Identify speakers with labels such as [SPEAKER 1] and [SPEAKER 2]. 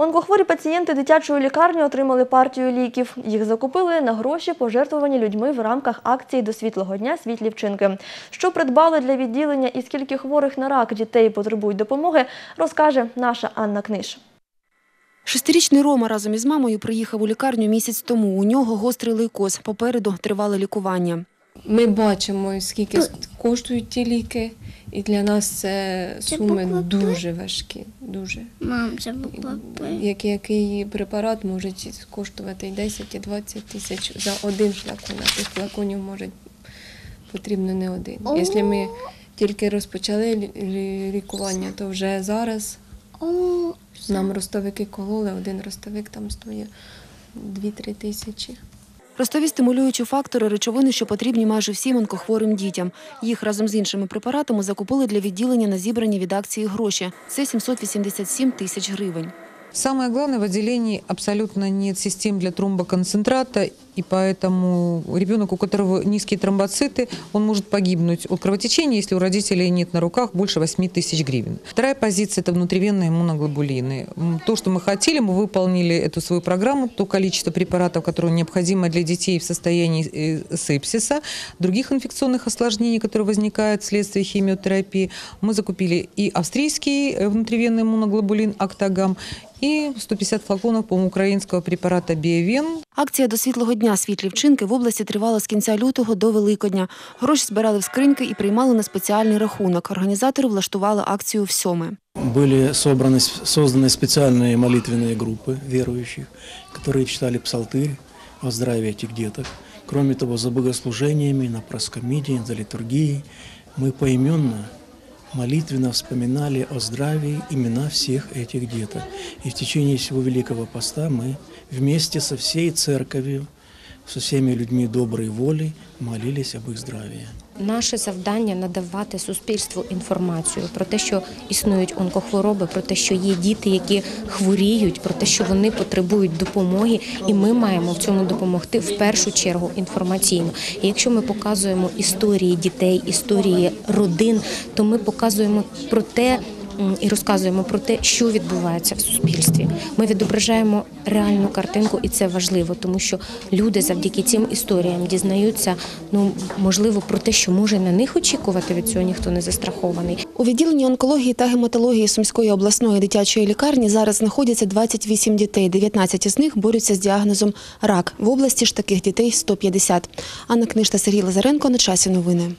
[SPEAKER 1] Онкохворі пацієнти дитячої лікарні отримали партію ліків. Їх закупили на гроші, пожертвовані людьми в рамках акції до світлого дня світлі вчинки. Що придбали для відділення і скільки хворих на рак дітей потребують допомоги, розкаже наша Анна Книж.
[SPEAKER 2] Шестирічний Рома разом із мамою приїхав у лікарню місяць тому. У нього гострий лейкоз. Попереду тривале лікування.
[SPEAKER 3] Ми бачимо, скільки коштують ті ліки, і для нас це
[SPEAKER 4] Це
[SPEAKER 3] суми
[SPEAKER 4] буква
[SPEAKER 3] дуже важкі. Дуже.
[SPEAKER 4] Мам, це буква П.
[SPEAKER 3] Який, який препарат може коштувати і 10, і 20 тисяч за один флакон, а тих флаконів може потрібно не один. Якщо ми тільки розпочали лі- лі- лікування, то вже зараз нам ростовики кололи, один ростовик там стоїть 2-3 тисячі.
[SPEAKER 2] Ростові стимулюючі фактори речовини, що потрібні майже всім онкохворим дітям. Їх разом з іншими препаратами закупили для відділення на зібрані від акції гроші. Це 787 тисяч гривень.
[SPEAKER 5] Самое главное, в отделении абсолютно нет систем для тромбоконцентрата, и поэтому ребенок, у которого низкие тромбоциты, он может погибнуть от кровотечения, если у родителей нет на руках больше 8 тысяч гривен. Вторая позиция – это внутривенные иммуноглобулины. То, что мы хотели, мы выполнили эту свою программу, то количество препаратов, которое необходимо для детей в состоянии э, сепсиса, других инфекционных осложнений, которые возникают вследствие химиотерапии. Мы закупили и австрийский э, внутривенный иммуноглобулин «Актагам», и 150 флаконов, по украинского препарата «Биовен».
[SPEAKER 2] Акція до світлого дня світлі вчинки в області тривала з кінця лютого до Великодня. Гроші збирали в скриньки і приймали на спеціальний рахунок. Організатори влаштували акцію в сьоме.
[SPEAKER 6] Были собраны, созданы специальные молитвенные группы верующих, которые читали псалтырь о здравии этих деток. Кроме того, за богослужениями, на проскомидии, за литургией мы поименно, молитвенно вспоминали о здравии имена всех этих деток. И в течение всего Великого Поста мы вместе со всей церковью, со всеми людьми доброй воли молились об их здравии.
[SPEAKER 7] Наше завдання надавати суспільству інформацію про те, що існують онкохвороби, про те, що є діти, які хворіють, про те, що вони потребують допомоги, і ми маємо в цьому допомогти в першу чергу інформаційно. І якщо ми показуємо історії дітей, історії родин, то ми показуємо про те. І розказуємо про те, що відбувається в суспільстві. Ми відображаємо реальну картинку, і це важливо, тому що люди завдяки цим історіям дізнаються, ну можливо, про те, що може на них очікувати від цього ніхто не застрахований.
[SPEAKER 2] У відділенні онкології та гематології Сумської обласної дитячої лікарні зараз знаходяться 28 дітей. 19 із них борються з діагнозом рак. В області ж таких дітей 150. Анна Книж та Сергій Лазаренко на часі новини.